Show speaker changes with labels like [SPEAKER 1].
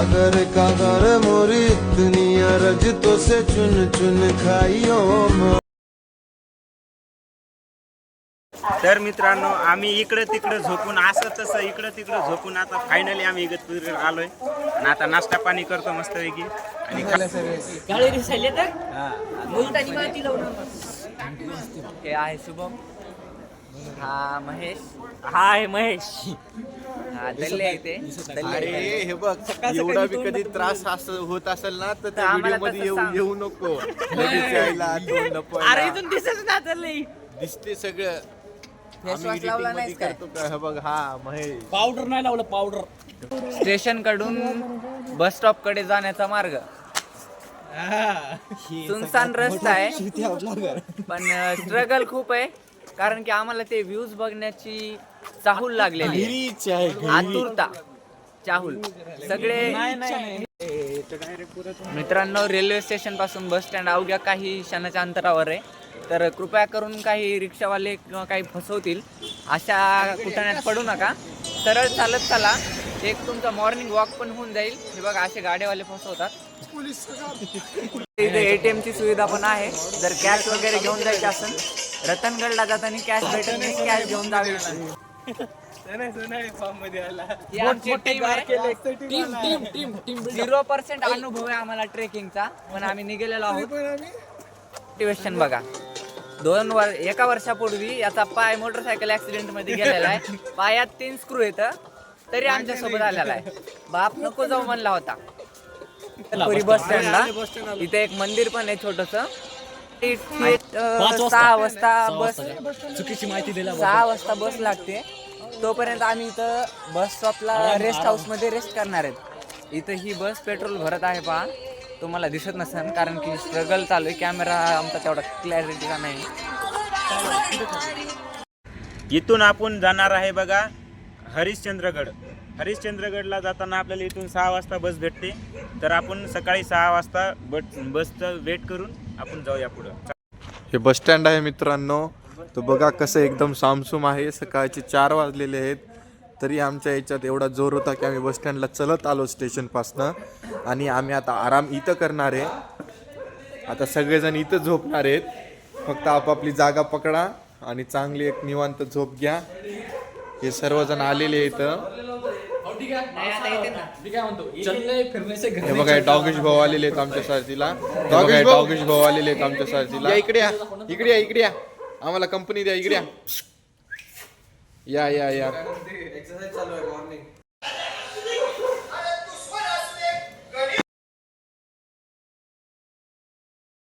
[SPEAKER 1] कागर कागर मोरी दुनिया रजतों से चुन चुन खाइयो मोरी।
[SPEAKER 2] तर मित्रांनो आम्ही इकडं तिकडं झोपून असं तसं इकडं तिकडं झोपून आता फायनली आम्ही इगतपुरीला आलोय. आणि आता नाश्ता पाणी करतो मस्तपैकी. आणि खा-
[SPEAKER 3] गाडी दिसायले तर? मुलतानी माती लावून
[SPEAKER 4] हे आहे शुभम. हा महेश.
[SPEAKER 3] हा आहे महेश.
[SPEAKER 4] हा
[SPEAKER 5] अरे हे बघ एवढा बी कधी त्रास असं होत असेल ना तर त्या
[SPEAKER 4] आम्हाला
[SPEAKER 5] व्हिडिओमध्ये
[SPEAKER 4] तसं
[SPEAKER 5] येऊ
[SPEAKER 4] सांग.
[SPEAKER 5] येऊ नको. लगेच यायला, तोंड लपवायला.
[SPEAKER 3] अरे इथून दिसत
[SPEAKER 5] दिसते सगळं.
[SPEAKER 4] Face
[SPEAKER 5] आम्ही
[SPEAKER 4] wash लावला
[SPEAKER 5] editing मध्ये
[SPEAKER 4] नाहीस काय?
[SPEAKER 5] करतो का? हे बघ हा महेश.
[SPEAKER 3] पावडर नाही लावलं पावडर.
[SPEAKER 4] स्टेशनकडून बस स्टॉपकडे जाण्याचा मार्ग. सुनसान रस्ता आहे. पण स्ट्रगल खूप आहे. कारण की आम्हाला ते व्ह्यूज बघण्याची चाहूल लागलेली आहे. आतुरता. चाहूल. सगळे मित्रांनो रेल्वे स्टेशनपासून बस स्टँड अवघ्या काही क्षणाच्या अंतरावर आहे. तर कृपया करून काही रिक्षावाले किंवा काही फसवतील अशा कुटाण्यात पडू नका. सरळ चालत चला. एक तुमचा मॉर्निंग वॉक पण होऊन जाईल. हे बघा असे गाड्यावाले फसवतात. इथे एटीएम ची सुविधा पण आहे. जर कॅश वगैरे घेऊन जायची असेल रतनगडला जाताना कॅश भेटत नाही कॅश घेऊन जावी. झिरो पर्सेंट अनुभव आहे आम्हाला ट्रेकिंगचा पण आम्ही निघालेलो आहोत. मोटिवेशन बघा. दोन वर एका वर्षापूर्वी याचा पाय मोटरसायकल ऍक्सिडेंटमध्ये गेलेला आहे. पायात तीन स्क्रू येत. तरी आमच्यासोबत आलेला आहे. बाप नको जाऊ म्हणला होता. पुरी बस स्टँडला. इथे एक मंदिर पण आहे छोटस. सहा वाजता बस
[SPEAKER 3] चुकीची माहिती दिला
[SPEAKER 4] सहा वाजता बस लागते. तोपर्यंत आम्ही इथं बस स्टॉपला रेस्ट हाऊसमध्ये रेस्ट करणार आहेत. इथं ही बस पेट्रोल भरत आहे पहा. तुम्हाला दिसत नसेल कारण की स्ट्रगल चालू आहे. कॅमेरा आमचा तेवढा क्लॅरिटीचा नाही.
[SPEAKER 2] इथून आपण जाणार आहे बघा. हरिश्चंद्रगड. हरिश्चंद्रगडला जाताना आपल्याला इथून सहा वाजता बस भेटते. तर आपण सकाळी सहा वाजता बट बसचं वेट करून आपण जाऊया पुढं.
[SPEAKER 5] हे बस स्टँड आहे मित्रांनो. तो बघा कसं एकदम सामसूम आहे. सकाळचे चार वाजलेले आहेत. तरी आमच्या याच्यात एवढा जोर होता की आम्ही बस स्टँडला चलत आलो स्टेशनपासनं आणि आम्ही आता आराम इथं करणार आहे. आता सगळेजण इथं झोपणार आहेत. फक्त आपापली जागा पकडा आणि चांगली एक निवांत झोप घ्या. हे सर्वजण आलेले इथं हे बघा हे डॉगेश भाऊ आलेले आहेत आमच्या सारथीला डॉगेश डॉगेश भाऊ आलेले आहेत आमच्या सारथीला इकडे या. इकडे या इकडे या. आम्हाला कंपनी द्या इकडे या. या या या.